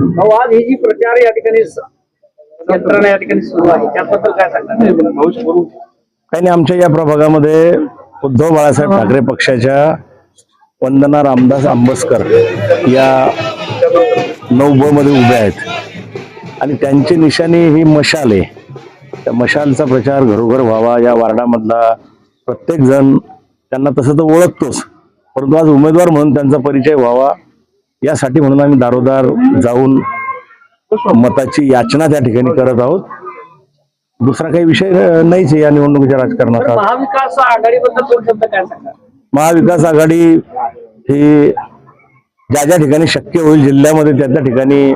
आज ही जी प्रचार या ठिकाणी यंत्रणा या ठिकाणी सुरू आहे त्याबद्दल काय सांगतात काही नाही आमच्या या प्रभागामध्ये उद्धव बाळासाहेब ठाकरे पक्षाच्या वंदना रामदास आंबसकर या नऊ ब मध्ये उभ्या आहेत. आणि त्यांची निशाणी ही मशाल. आहे त्या मशालचा प्रचार घरोघर व्हावा या वार्डामधला प्रत्येक जण त्यांना तसं तर ओळखतोच. परंतु आज उमेदवार म्हणून त्यांचा परिचय व्हावा यासाठी म्हणून आम्ही दारोदार जाऊन मताची याचना त्या ठिकाणी करत आहोत. दुसरा काही विषय नाहीच या निवडणुकीच्या राजकारणाचा महाविकास आघाडीबद्दल महाविकास आघाडी ही ज्या ज्या ठिकाणी शक्य होईल जिल्ह्यामध्ये त्या त्या ठिकाणी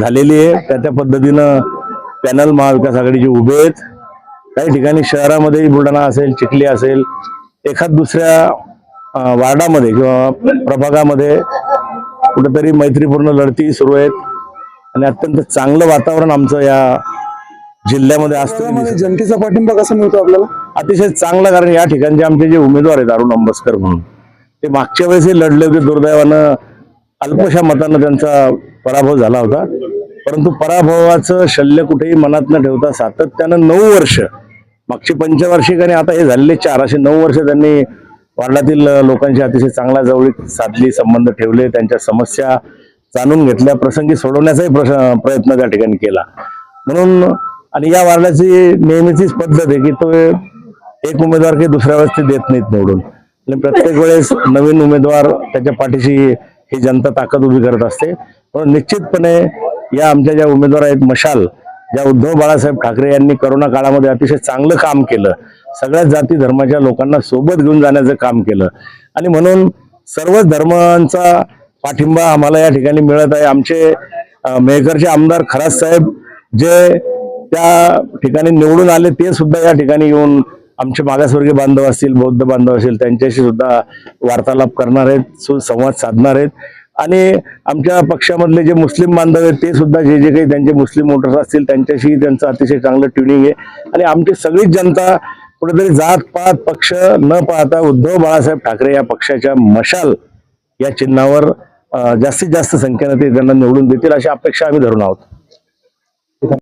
झालेली आहे. त्या त्या पद्धतीनं पॅनल महाविकास आघाडीचे उभे आहेत. काही ठिकाणी शहरामध्ये बुलढाणा असेल चिखली असेल एखाद दुसऱ्या वार्डामध्ये किंवा प्रभागामध्ये कुठेतरी मैत्रीपूर्ण लढती सुरू आहेत. आणि अत्यंत चांगलं वातावरण आमचं या जिल्ह्यामध्ये असतं जनतेचा पाठिंबा कसा मिळतो आपल्याला? अतिशय चांगला कारण या ठिकाणचे आमचे जे उमेदवार आहेत अरुण अंबस्कर म्हणून. ते मागच्या वेळेसही लढले होते दुर्दैवानं अल्पशा मतानं त्यांचा पराभव झाला होता. परंतु पराभवाचं शल्य कुठेही मनात न ठेवता सातत्यानं नऊ वर्ष मागची पंचवार्षिक आणि आता हे झालेले चार असे नऊ वर्ष त्यांनी वार्डातील लोकांशी अतिशय चांगला जवळीक साधली संबंध ठेवले त्यांच्या समस्या जाणून घेतल्या प्रसंगी सोडवण्याचाही प्रश- प्रयत्न त्या ठिकाणी केला. म्हणून आणि या वार्डाची नेहमीचीच पद्धत आहे की तो एक उमेदवार काही दुसऱ्या वेळेस ते देत नाहीत निवडून. आणि प्रत्येक वेळेस नवीन उमेदवार त्याच्या पाठीशी ही जनता ताकद उभी करत असते. म्हणून निश्चितपणे या आमच्या ज्या उमेदवार आहेत मशाल ज्या उद्धव बाळासाहेब ठाकरे यांनी करोना काळामध्ये अतिशय चांगलं काम केलं सगळ्याच जाती धर्माच्या लोकांना सोबत घेऊन जाण्याचं काम केलं. आणि म्हणून सर्वच धर्मांचा पाठिंबा आम्हाला या ठिकाणी मिळत आहे. आमचे मेहकरचे आमदार खरास साहेब जे त्या ठिकाणी निवडून आले ते सुद्धा या ठिकाणी येऊन आमचे मागासवर्गीय बांधव असतील बौद्ध बांधव असतील त्यांच्याशी सुद्धा वार्तालाप करणार आहेत सुसंवाद साधणार आहेत. आणि आमच्या पक्षामधले जे मुस्लिम बांधव आहेत ते सुद्धा जे जे काही त्यांचे मुस्लिम वोटर्स असतील त्यांच्याशी त्यांचं अतिशय चांगलं ट्युनिंग आहे. आणि आमची सगळीच जनता कुठेतरी जात पात पक्ष न पाहता उद्धव बाळासाहेब ठाकरे या पक्षाच्या मशाल या चिन्हावर जास्तीत जास्त संख्येनं ते त्यांना निवडून देतील अशी अपेक्षा आम्ही धरून आहोत.